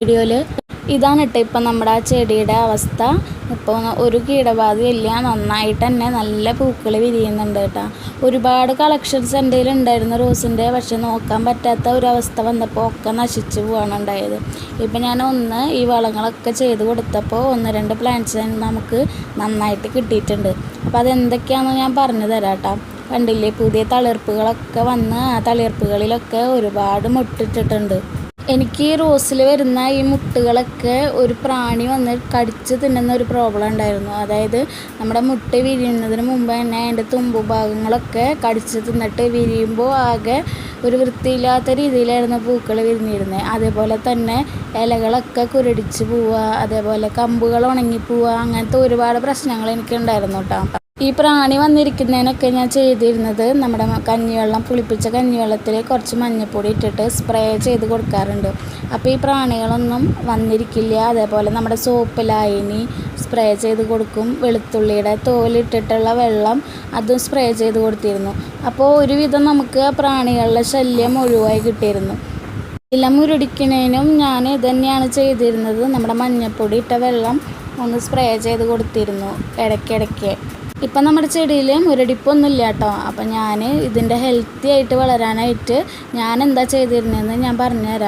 വീഡിയോയിൽ ഇതാണ് കേട്ടോ ഇപ്പം നമ്മുടെ ആ ചെടിയുടെ അവസ്ഥ. ഇപ്പോൾ ഒരു കീടബാധയില്ല നന്നായിട്ട് തന്നെ നല്ല പൂക്കൾ വിരിയുന്നുണ്ട് കേട്ടോ. ഒരുപാട് കളക്ഷൻസ് എന്റെ ഉണ്ടായിരുന്ന റോസിന്റെ? പക്ഷെ നോക്കാൻ പറ്റാത്ത ഒരു അവസ്ഥ വന്നപ്പോൾ ഒക്കെ നശിച്ചു പോവാണ് ഉണ്ടായത്. ഇപ്പം ഞാൻ ഒന്ന് ഈ വളങ്ങളൊക്കെ ചെയ്ത് കൊടുത്തപ്പോൾ ഒന്ന് രണ്ട് പ്ലാന്റ്സ് നമുക്ക് നന്നായിട്ട് കിട്ടിയിട്ടുണ്ട്. അപ്പോൾ അതെന്തൊക്കെയാണെന്ന് ഞാൻ പറഞ്ഞു തരാം കേട്ടോ. കണ്ടില്ലേ? പുതിയ തളിർപ്പുകളൊക്കെ വന്ന് ആ തളിർപ്പുകളിലൊക്കെ ഒരുപാട് മുട്ടിട്ടിട്ടുണ്ട്. എനിക്ക് ഈ റോസിൽ വരുന്ന ഈ മുട്ടുകളൊക്കെ ഒരു പ്രാണി വന്ന് കടിച്ച് തിന്നുന്ന ഒരു പ്രോബ്ലം ഉണ്ടായിരുന്നു. അതായത് നമ്മുടെ മുട്ട വിരിയുന്നതിന് മുമ്പ് തന്നെ അതിന്റെ തുമ്പു ഭാഗങ്ങളൊക്കെ കടിച്ച് തിന്നിട്ട് വിരിയുമ്പോൾ ആകെ ഒരു വൃത്തിയില്ലാത്ത രീതിയിലായിരുന്നു പൂക്കൾ വിരിഞ്ഞിരുന്നത്. അതേപോലെ തന്നെ ഇലകളൊക്കെ കുരടിച്ച് പോവുക അതേപോലെ കമ്പുകൾ ഉണങ്ങി പോവുക അങ്ങനത്തെ ഒരുപാട് പ്രശ്നങ്ങൾ എനിക്ക് ഉണ്ടായിരുന്നു കേട്ടോ. ഈ പ്രാണി വന്നിരിക്കുന്നതിനൊക്കെ ഞാൻ ചെയ്തിരുന്നത് നമ്മുടെ കഞ്ഞിവെള്ളം പുളിപ്പിച്ച കഞ്ഞിവെള്ളത്തിൽ കുറച്ച് മഞ്ഞൾപ്പൊടി ഇട്ടിട്ട് സ്പ്രേ ചെയ്ത് കൊടുക്കാറുണ്ട്. അപ്പോൾ ഈ പ്രാണികളൊന്നും വന്നിരിക്കില്ല. അതേപോലെ നമ്മുടെ സോപ്പ് ലായനി സ്പ്രേ ചെയ്ത് കൊടുക്കും. വെളുത്തുള്ളിയുടെ തോലിട്ടിട്ടുള്ള വെള്ളം അതും സ്പ്രേ ചെയ്ത് കൊടുത്തിരുന്നു. അപ്പോൾ ഒരുവിധം നമുക്ക് പ്രാണികളുടെ ശല്യം ഒഴിവായി കിട്ടിയിരുന്നു. ഇല മുരടിക്കുന്നതിനും ഞാൻ ഇത് തന്നെയാണ് ചെയ്തിരുന്നത്. നമ്മുടെ മഞ്ഞൾപ്പൊടി ഇട്ട വെള്ളം ഒന്ന് സ്പ്രേ ചെയ്ത് കൊടുത്തിരുന്നു. ഇടയ്ക്കിടയ്ക്ക്. ഇപ്പം നമ്മുടെ ചെടിയിൽ മുരടിപ്പൊന്നും ഇല്ല കേട്ടോ. അപ്പം ഞാൻ ഇതിന്റെ ഹെൽത്തി ആയിട്ട് വളരാനായിട്ട് ഞാൻ എന്താ ചെയ്തിരുന്നതെന്ന് ഞാൻ പറഞ്ഞുതരാം.